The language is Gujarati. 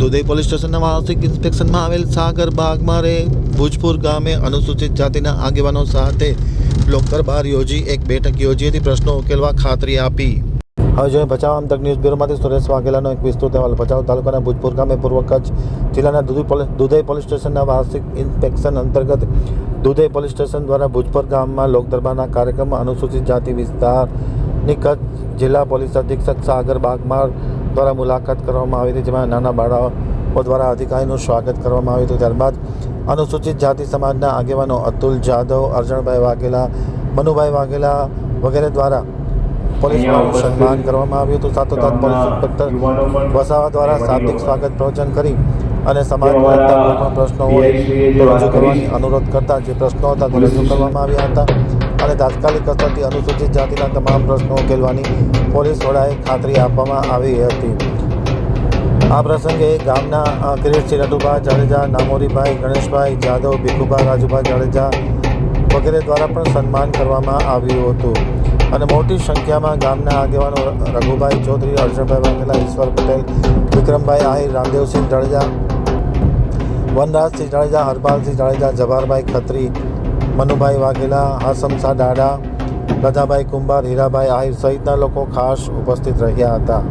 દુધઈ પોલીસ સ્ટેશનના વાર્ષિક ઇન્સ્પેક્શનમાં આવેલ સાગર બાગમારે ભુજપુર ગામે અનુસૂચિત જાતિના આગેવાનો સાથે લોકદરબાર યોજી એક બેઠક યોજી હતી. પ્રશ્નો ઉકેલવા ખાતરી આપી. હવે જોઈએ ભચાઉ આમતક ન્યૂઝ બ્યુરોમાંથી સુરેશ વાઘેલાનો એક વિસ્તૃત અહેવાલ. ભચાઉ તાલુકાના ભુજપુર ગામે પૂર્વ કચ્છ જિલ્લાના દુધઈ પોલીસ દુધઈ પોલીસ સ્ટેશનના વાર્ષિક ઇન્સ્પેક્શન અંતર્ગત દુધઈ પોલીસ સ્ટેશન દ્વારા ભુજપુર ગામમાં લોકદરબારના કાર્યક્રમમાં અનુસૂચિત જાતિ વિસ્તારની કચ્છ જિલ્લા પોલીસ અધિક્ષક સાગર બાગમાર દ્વારા મુલાકાત કરવામાં આવી હતી જેમાં નાના બાળકો દ્વારા અધિકારીનું સ્વાગત કરવામાં આવ્યું હતું. ત્યારબાદ અનુસૂચિત જાતિ સમાજના આગેવાનો અતુલ જાદવ અર્જણભાઈ વાઘેલા મનુભાઈ વાઘેલા વગેરે દ્વારા પોલીસનું સન્માન કરવામાં આવ્યું હતું. સાથોસાથ પોલીસ ઇન્સ્પેક્ટર વસાવા દ્વારા શાબ્દિક સ્વાગત પ્રવચન કરી અને સમાજમાં કોઈ પણ પ્રશ્નો હોય રજૂ કરવાની અનુરોધ કરતા જે પ્રશ્નો હતા તે રજૂ કરવામાં આવ્યા હતા. અને તાત્કાલિક અસરથી અનુસૂચિત જાતિના તમામ પ્રશ્નો ઉકેલવાની પોલીસ વડાએ ખાતરી આપવામાં આવી હતી. આ પ્રસંગે ગામના કિરીટસિંહ રટુભા જાડેજા નામોરીભાઈ ગણેશભાઈ જાદવ ભીખુભા રાજુભા જાડેજા વગેરે દ્વારા પણ સન્માન કરવામાં આવ્યું હતું. અને મોટી સંખ્યામાં ગામના આગેવાનો રઘુભાઈ ચૌધરી અર્જુનભાઈ વાઘેલા ઈશ્વર પટેલ વિક્રમભાઈ આહિર રામદેવસિંહ જાડેજા વનરાજસિંહ જાડેજા હરપાલસિંહ જાડેજા, જવાહરભાઈ ખત્રી, મનુભાઈ વાઘેલા હાસમસા ડાડા રજાભાઈ કુંભાર, હીરાભાઈ આહિર સહિતના લોકો ખાસ ઉપસ્થિત રહ્યા હતા.